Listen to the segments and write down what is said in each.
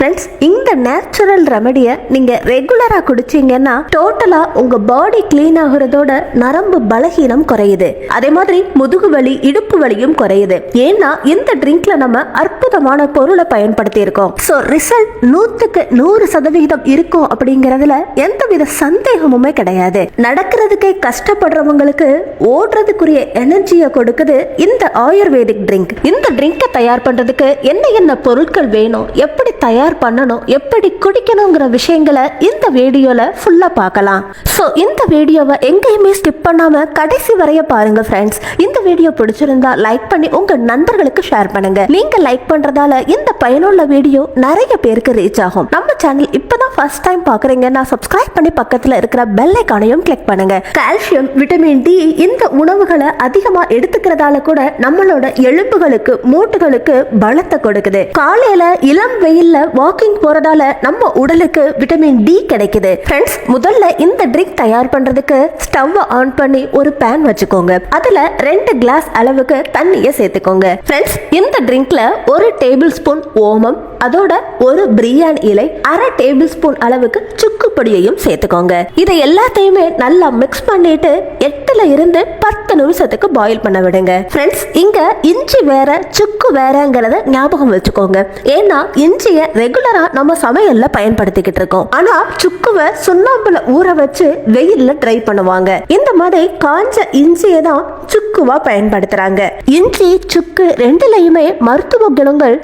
Friends இந்த natural ரெமடியை நீங்க ரெகுலரா குடிச்சீங்கன்னா டோட்டலா உங்க பாடி க்ளீன் ஆகுறதோட நரம்பு பலகீனம் குறையுது. அதே மாதிரி முதுகு வலி இடுப்பு வலியும் குறையுது. ஏன்னா இந்த ட்ரிங்க்ல நம்ம அற்புதமான பொருளை பயன்படுத்தி இருக்கோம் ஸோ ரிசல்ட் நூத்துக்கு நூறு சதவிகிதம் இருக்கும் அப்படிங்கறதுல எந்தவித சந்தேகமுமே கிடையாது. நடக்கிறதுக்கே கஷ்டப்படுறவங்களுக்கு ஓடுறதுக்குரிய எனர்ஜியை கொடுக்குது இந்த ஆயுர்வேதிக் ட்ரிங்க் இந்த ட்ரிங்கை தயார் பண்றதுக்கு என்ன என்ன பொருட்கள் வேணும்? எப்படி தயார் பண்ணணும். எப்படி குடிக்கணுங்கிற விஷயங்களை இந்த வீடியோல ஃபுல்லா பார்க்கலாம். ஸோ இந்த வீடியோவை எங்கேயுமே ஸ்கிப் பண்ணாம கடைசி வரைய பாருங்க ஃப்ரெண்ட்ஸ் இந்த வீடியோ பிடிச்சிருந்தா லைக் பண்ணி உங்க நண்பர்களுக்கு ஷேர் பண்ணுங்க. நீங்க லைக் பண்றதால இந்த பயனுள்ள வீடியோ நிறைய பேருக்கு ரீச் ஆகும். நம்ம சேனல் இப்பதான் ஃபர்ஸ்ட் டைம் பார்க்குறீங்க நான் சப்ஸ்கிரைப் பண்ணி பக்கத்தில் இருக்கிற பெல் ஐக்கானையும் கிளிக் பண்ணுங்க. கால்சியம் விட்டமின் டி இந்த உணவுகளை அதிகமாக எடுத்துக்கிறதால கூட நம்மளோட எலும்புகளுக்கு மூட்டுகளுக்கு பலத்தை கொடுக்குது. காலையில இளம் வெயில்ல வாக்கிங் போறதால நம்ம உடலுக்கு விட்டமின் டி கிடைக்குது. ஃப்ரெண்ட்ஸ் முதல்ல இந்த ட்ரிங்க் தயார் பண்றதுக்கு ஸ்டவ் ஆன் பண்ணி ஒரு பேன் வச்சுக்கோங்க. அதுல ரெண்டு கிளாஸ் அளவுக்கு தண்ணியை சேர்த்துக்கோங்க. ஃப்ரெண்ட்ஸ் இந்த ட்ரிங்க்ல ஒரு டேபிள் ஸ்பூன் ஓமம் அதோட ஒரு பிரியாணி இலை அரை டேபிள் ஸ்பூன் அளவுக்கு சுக்கு பொடியையும் சேர்த்துக்கோங்க. இதை எல்லாத்தையுமே நல்லா மிக்ஸ் பண்ணிட்டு எட்டுல இருந்து பத்து நிமிஷத்துக்கு பாயில் பண்ண விடுங்க. ஃப்ரெண்ட்ஸ் இங்க இஞ்சி வேற சுக்கு வேறங்கிறத ஞாபகம் வச்சுக்கோங்க. ஏன்னா இஞ்சிய ரெகுலரா நம்ம சமையல்ல பயன்படுத்திக்கிட்டு இருக்கோம். ஆனா சுக்குவை சுண்ணாம்புல ஊற வச்சு வெயில்ல ட்ரை பண்ணுவாங்க. இந்த மாதிரி காஞ்ச இஞ்சியை தான் சுக்குவா பயன்படுத்துறாங்க. இஞ்சி சுக்கு ரெண்டுலயுமே மருத்துவ குணங்கள்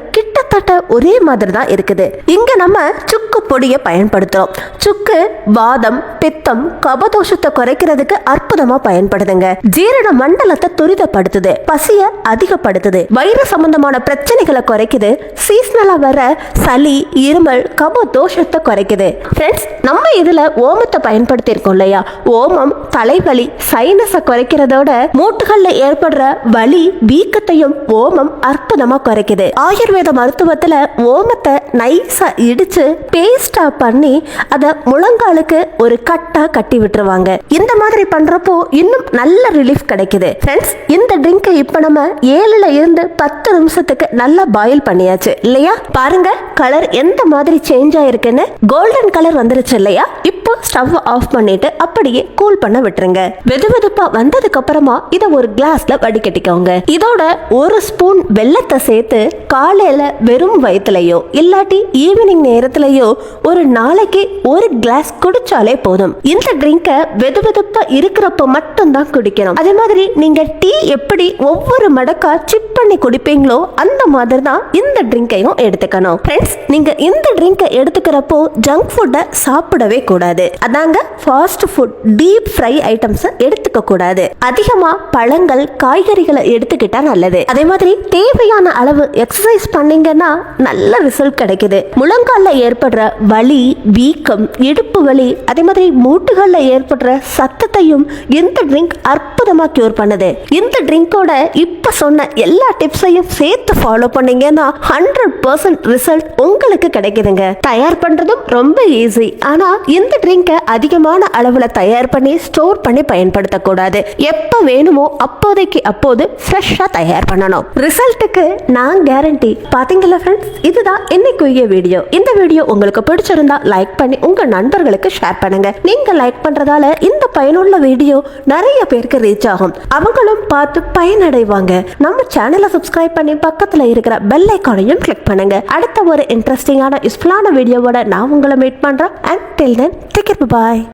கிட்டத்தட்ட ஒரே மாதிரி தான் இருக்குது. இங்க நம்ம சுக்கு பொடியை பயன்படுத்துறோம். சுக்கு வாதம் பித்தம் கபதோஷத்தை குறைக்கிறதுக்கு அற்புதமா பயன்படுதுங்க. ஜீரண மண்டலத்தை துரிதப்படுத்துது பசிய அதிகப்படுத்துது வயிறு சம்பந்தமான பிரச்சனைகளை குறைக்குது சீசனலா வர சளி இருமல் கப தோஷத்தை குறைக்குது. ஃப்ரெண்ட்ஸ் நம்ம இதுல ஓமத்தை பயன்படுத்தி இருக்கோம் இல்லையா? ஓமம் தலைவலி சைனஸை குறைக்கிறதோட மூட்டுகள்ல ஏற்படுற வலி வீக்கத்தையும் ஓமம் அற்புதமா குறைக்குது. ஆயுர்வேத மருத்துவத்தில் ஓமத்தை நைஸாக இடித்து பேஸ்டாக பண்ணி அதை முழங்காலுக்கு ஒரு கட்டாக கட்டி விட்டுருவாங்க. இந்த மாதிரி பண்ணுறப்போ இன்னும் நல்ல ரிலீஃப் கிடைக்குது. ஃப்ரெண்ட்ஸ் இந்த ட்ரிங்கை இப்போ நம்ம ஏழில் இருந்து பத்து நிமிஷத்துக்கு நல்லா பாயில் பண்ணியாச்சு இல்லையா? பாருங்க கலர் எந்த மாதிரி சேஞ்ச் ஆயிருக்குன்னு கோல்டன் கலர் வந்துருச்சு இல்லையா? இப்போ ஸ்டவ் ஆஃப் பண்ணிட்டு அப்படியே கூல் பண்ண விட்டுருங்க. வெது வெதுப்பா வந்ததுக்கு அப்புறமா இதை ஒரு கிளாஸ்ல வடிகட்டிக்கோங்க. இதோட ஒரு ஸ்பூன் வெல்லத்தை சேர்த்து காலையில வெறும் வயிற்றுலையோ இல்லாட்டி ஈவினிங் நேரத்திலயோ ஒரு நாளைக்கு ஒரு கிளாஸ் குடிச்சாலே போதும். இந்த ட்ரிங்கை வெது வெதுப்பா இருக்கிறப்ப மட்டும்தான் குடிக்கணும். அதே மாதிரி நீங்க டீ எப்படி ஒவ்வொரு மடக்கா சிப் பண்ணி குடிப்பீங்களோ அந்த மாதிரி தான் இந்த ட்ரிங்கையும் எடுத்துக்கணும். ஃப்ரெண்ட்ஸ் நீங்க இந்த ட்ரிங்கை எடுத்துக்கிறப்போ ஜங்க் ஃபுட்டை சாப்பிடவே கூடாது. அதாங்க fast food deep fry items எடுத்துக்க கூடாது. அதிகமா பழங்கள் காய்கறிகளை எடுத்துக்கிட்டா நல்லது. அதே மாதிரி தேவையான அளவு எக்ஸசைஸ் பண்ணீங்கன்னா நல்ல ரிசல்ட் கிடைக்குது. முழங்கால்ல ஏற்படுற வலி வீக்கம் இடுப்பு வலி அதே மாதிரி மூட்டுகள்ல ஏற்படுற சத்தத்தையும் இந்த ட்ரிங்க் அற்புதமா கியூர் பண்ணுது. இந்த ட்ரிங்கோட இப்ப சொன்ன எல்லா டிப்ஸையும் சேர்த்து ஃபாலோ பண்ணீங்கன்னா ஹண்ட்ரட் பர்சன்ட் ரிசல்ட் உங்களுக்கு கிடைக்குதுங்க. தயார் பண்றதும் ரொம்ப ஈஸி ஆனா இந்த ட்ரிங்க் அதிகமான அளவுல தயார் பண்ணி ஸ்டோர் பண்ணி பயன்படுத்தக்கூடாது. எப்ப வேணுமோ அப்போதைக்கு அப்போது ஃப்ரெஷ்ஷா தயார் பண்ணணும். ரிசல்ட்டுக்கு நான் கேரண்டி பாத்தீங்களா ஃப்ரெண்ட்ஸ் இதுதான் இன்னைக்குரிய வீடியோ இந்த வீடியோ உங்களுக்கு பிடிச்சிருந்தா லைக் பண்ணி உங்க நண்பர்களுக்கு ஷேர் பண்ணுங்க. நீங்க லைக் பண்றதால இந்த பயனுள்ள வீடியோ நிறைய பேருக்கு ரீச் ஆகும். அவங்களும் பார்த்து பயனடைவாங்க. நம்ம சேனலை சப்ஸ்கிரைப் பண்ணி பக்கத்துல இருக்கிற பெல் ஐக்கானையும் கிளிக் பண்ணுங்க. அடுத்த ஒரு இன்ட்ரெஸ்டிங்கான யூஸ்ஃபுல்லான வீடியோவோட நான் உங்களை மீட் பண்றேன். And till then Take care. Bye bye.